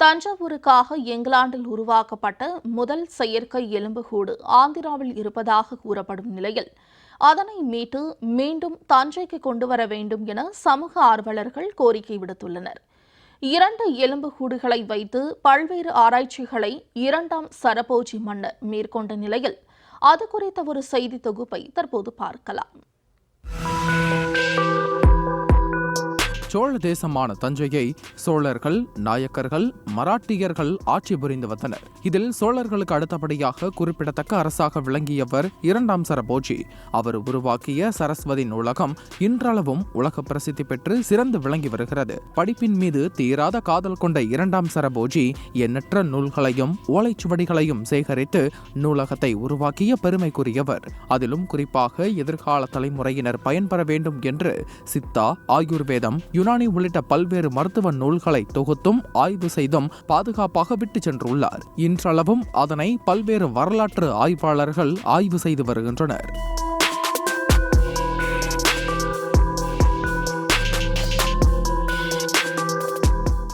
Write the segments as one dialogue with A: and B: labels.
A: தஞ்சாவூருக்காக இங்கிலாந்தில் உருவாக்கப்பட்ட முதல் செயற்கை எலும்புகூடு ஆந்திராவில் இருப்பதாக கூறப்படும் நிலையில் அதனை மீட்டு மீண்டும் தஞ்சைக்கு கொண்டு வர வேண்டும் என சமூக ஆர்வலர்கள் கோரிக்கை விடுத்துள்ளனர். இரண்டு எலும்புகூடுகளை வைத்து பல்வேறு ஆராய்ச்சிகளை இரண்டாம் சரபோஜி மன்னர் மேற்கொண்ட நிலையில் அது குறித்த ஒரு செய்தி தொகுப்பை தற்போது பார்க்கலாம்.
B: சோழ தேசமான தஞ்சையை சோழர்கள் நாயக்கர்கள் மராட்டியர்கள் ஆட்சி புரிந்து வந்தனர். இதில் சோழர்களுக்கு அடுத்தபடியாக குறிப்பிடத்தக்க அரசாக விளங்கியவர் இரண்டாம் சரபோஜி. அவர் உருவாக்கிய சரஸ்வதி நூலகம் இன்றளவும் உலக பிரசித்தி பெற்று சிறந்து விளங்கி வருகிறது. படிப்பின் மீது தீராத காதல் கொண்ட இரண்டாம் சரபோஜி எண்ணற்ற நூல்களையும் ஓலைச்சுவடிகளையும் சேகரித்து நூலகத்தை உருவாக்கிய பெருமைக்குரியவர். அதிலும் குறிப்பாக எதிர்கால தலைமுறையினர் பயன்பெற வேண்டும் என்று சித்தா ஆயுர்வேதம் யுனானி உள்ளிட்ட பல்வேறு மருத்துவ நூல்களை தொகுத்தும் ஆய்வு செய்தும் பாதுகாப்பாக விட்டு சென்றுள்ளார். இன்றளவும் அதனை பல்வேறு வரலாற்று ஆய்வாளர்கள் ஆய்வு செய்து வருகின்றனர்.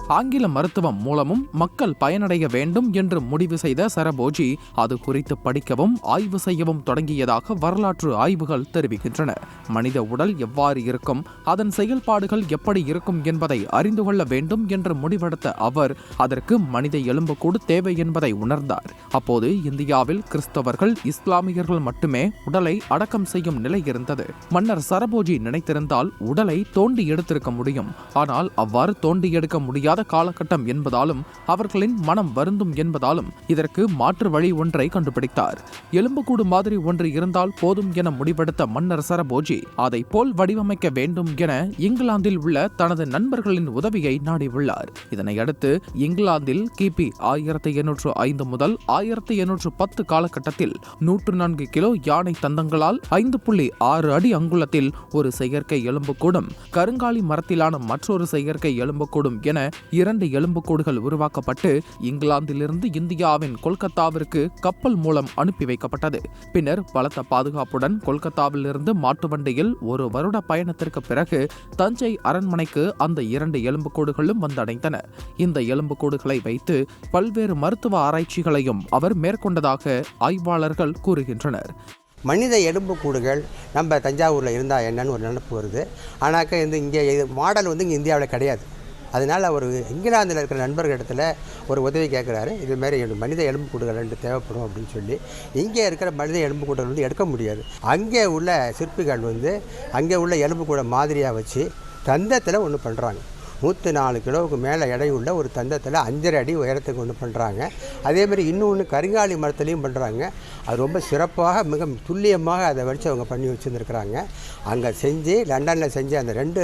B: ஆங்கில மருத்துவம் மூலமும் மக்கள் பயனடைய வேண்டும் என்று முடிவு செய்த சரபோஜி அது குறித்து படிக்கவும் ஆய்வு செய்யவும் தொடங்கியதாக வரலாற்று ஆய்வுகள் தெரிவிக்கின்றன. மனித உடல் எவ்வாறு இருக்கும் அதன் செயல்பாடுகள் எப்படி இருக்கும் என்பதை அறிந்து கொள்ள வேண்டும் என்று முடிவெடுத்த அவர் அதற்கு மனித எலும்புக்கூடு தேவை என்பதை உணர்ந்தார். அப்போது இந்தியாவில் கிறிஸ்தவர்கள் இஸ்லாமியர்கள் மட்டுமே உடலை அடக்கம் செய்யும் நிலை இருந்தது. மன்னர் சரபோஜி நினைத்திருந்தால் உடலை தோண்டி எடுத்திருக்க முடியும். ஆனால் அவ்வாறு தோண்டி எடுக்க முடியாத காலகட்டம் என்பதாலும் அவர்களின் மனம் வருந்தும் என்பதாலும் இதற்கு மாற்று வழி ஒன்றை கண்டுபிடித்தார். எலும்புக்கூடு மாதிரி ஒன்று இருந்தால் போதும் என முடிவெடுத்த மன்னர் சரபோஜி அதை போல் வடிவமைக்க வேண்டும் என இங்கிலாந்தில் உள்ள தனது நண்பர்களின் உதவியை நாடியுள்ளார். இதனையடுத்து இங்கிலாந்தில் கிபி ஆயிரத்தி எண்ணூற்று ஐந்து முதல் ஆயிரத்தி எண்ணூற்று பத்து காலகட்டத்தில் நூற்று நான்கு கிலோ யானை தந்தங்களால் ஐந்து புள்ளி ஆறு அடி அங்குலத்தில் ஒரு செயற்கை எலும்புக்கூடும் கருங்காலி மரத்திலான மற்றொரு செயற்கை எலும்புக்கூடும் என இரண்டு எலும்புக்கூடுகள் உருவாக்கப்பட்டு இங்கிலாந்திலிருந்து இந்தியாவின் கொல்கத்தாவிற்கு கப்பல் மூலம் அனுப்பி வைக்கப்பட்டது. பின்னர் பலத்த பாதுகாப்புடன் கொல்கத்தாவிலிருந்து மாட்டு வண்டியில் ஒரு வருட பயணத்திற்கு பிறகு தஞ்சை அரண்மனைக்கு அந்த இரண்டு எலும்புக்கூடுகளும் வந்தடைந்தன. இந்த எலும்புக்கூடுகளை வைத்து பல்வேறு மருத்துவ ஆராய்ச்சிகளையும் அவர் மேற்கொண்டதாக ஆய்வாளர்கள் கூறுகின்றனர்.
C: மனித எலும்புக்கூடுகள் நம்ம தஞ்சாவூரில் இருந்தால் என்னன்னு ஒரு நினப்பு வருது. ஆனாக்கா இந்த இங்கே மாடல் வந்து இங்கே இந்தியாவில் கிடையாது. அதனால் அவர் இங்கிலாந்தில் இருக்கிற நண்பர்கள் இடத்துல ஒரு உதவி கேட்குறாரு இது மாதிரி எனக்கு மனித எலும்புக்கூடுகள் ரெண்டு தேவைப்படும் அப்படின்னு சொல்லி. இங்கே இருக்கிற மனித எலும்புக்கூடுகள் வந்து எடுக்க முடியாது. அங்கே உள்ள சிற்பிகள் வந்து அங்கே உள்ள எலும்புக்கூட மாதிரியாக வச்சு தந்தத்தில் ஒன்று பண்ணுறாங்க நூற்றி நாலு கிலோவுக்கு மேலே எடையுள்ள ஒரு தந்தத்தில் அஞ்சரை அடி உயரத்துக்கு ஒன்று பண்ணுறாங்க. அதேமாதிரி இன்னொன்று கருங்காலி மரத்துலேயும் பண்ணுறாங்க. அது ரொம்ப சிறப்பாக மிக துல்லியமாக அதை வச்சு அவங்க பண்ணி வச்சுருந்துருக்குறாங்க. அங்கே செஞ்சு லண்டனில் செஞ்சு அந்த ரெண்டு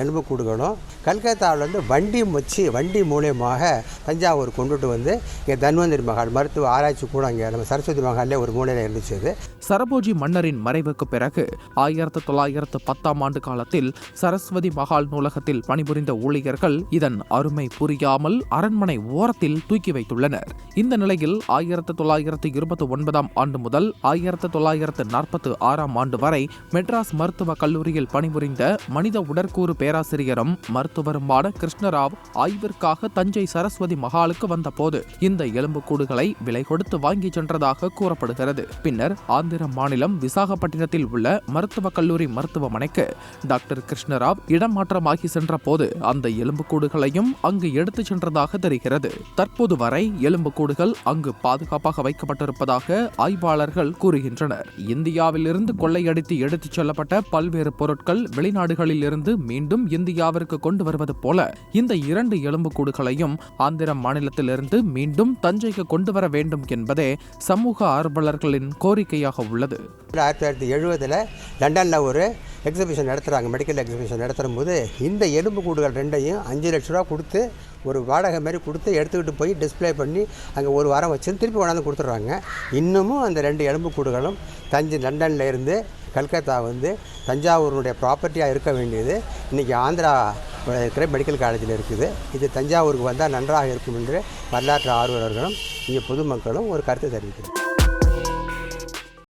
C: எலும்பு கொடுக்கணும் கல்கத்தாவில் வந்து வண்டி வச்சு வண்டி மூலியமாக தஞ்சாவூர் கொண்டுட்டு வந்து இங்கே தன்வந்திரி மகால் மருத்துவ ஆராய்ச்சி கூட அங்கே நம்ம சரஸ்வதி மகாலே ஒரு மூலையில் இருந்துச்சு அது.
B: சரபோஜி மன்னரின் மறைவுக்கு பிறகு ஆயிரத்து தொள்ளாயிரத்து பத்தாம் ஆண்டு காலத்தில் சரஸ்வதி மகால் நூலகத்தில் பணிபுரிந்த ஊழியர்கள் இதன் அருமை புரியாமல் அரண்மனை ஓரத்தில் தூக்கி வைத்துள்ளனர். இந்த நிலையில் ஆயிரத்து தொள்ளாயிரத்து இருபத்தி ஒன்பதாம் ஆண்டு முதல் ஆயிரத்து தொள்ளாயிரத்து நாற்பத்தி ஆறாம் ஆண்டு வரை மெட்ராஸ் மருத்துவக் கல்லூரியில் பணிபுரிந்த மனித உடற்கூறு பேராசிரியரும் மருத்துவருமான கிருஷ்ணராவ் ஆய்விற்காக தஞ்சை சரஸ்வதி மகாலுக்கு வந்தபோது இந்த எலும்புக்கூடுகளை விலை கொடுத்து வாங்கி சென்றதாக கூறப்படுகிறது. பின்னர் ஆந்திர மாநிலம் விசாகப்பட்டினத்தில் உள்ள மருத்துவக் கல்லூரி மருத்துவமனைக்கு டாக்டர் கிருஷ்ணராவ் இடமாற்றமாகி சென்ற போது அந்த எலும்புக்கூடுகளையும் அங்கு எடுத்துச் சென்றதாக தெரிகிறது. தற்போது வரை எலும்புக்கூடுகள் அங்கு பாதுகாப்பாக வைக்கப்பட்டிருப்பதாக ஆய்வாளர்கள் கூறுகின்றனர். இந்தியாவிலிருந்து கொள்ளையடித்து எடுத்துச் செல்லப்பட்ட பல்வேறு பொருட்கள் வெளிநாடுகளில் இருந்து மீண்டும் இந்தியாவிற்கு கொண்டு வருவது போல இந்த இரண்டு எலும்புக்கூடுகளையும் ஆந்திர மாநிலத்திலிருந்து மீண்டும் தஞ்சைக்கு கொண்டு வர வேண்டும் என்பதே சமூக ஆர்வலர்களின் கோரிக்கையாக உள்ளது.
C: ஆயிரத்தி தொள்ளாயிரத்தி எழுபதில் லண்டனில் ஒரு எக்ஸிபிஷன் நடத்துகிறாங்க மெடிக்கல் எக்ஸிபிஷன் நடத்தும் போது இந்த எலும்பு கூடுகள் ரெண்டையும் அஞ்சு லட்ச ரூபா கொடுத்து ஒரு வாடகை மாதிரி கொடுத்து எடுத்துக்கிட்டு போய் டிஸ்ப்ளே பண்ணி அங்கே ஒரு வாரம் வச்சு திருப்பி கொண்டாந்து கொடுத்துட்றாங்க. இன்னமும் அந்த ரெண்டு எலும்புக்கூடுகளும் தஞ்சை லண்டனில் இருந்து கல்கத்தா வந்து தஞ்சாவூருடைய ப்ராப்பர்ட்டியாக இருக்க வேண்டியது. இன்றைக்கி ஆந்திரா இருக்கிற மெடிக்கல் காலேஜில் இருக்குது. இது தஞ்சாவூருக்கு வந்தால் நன்றாக இருக்கும் என்று வரலாற்று ஆர்வலர்களும் இங்கே பொதுமக்களும் ஒரு கருத்தை தெரிவிக்கிறார்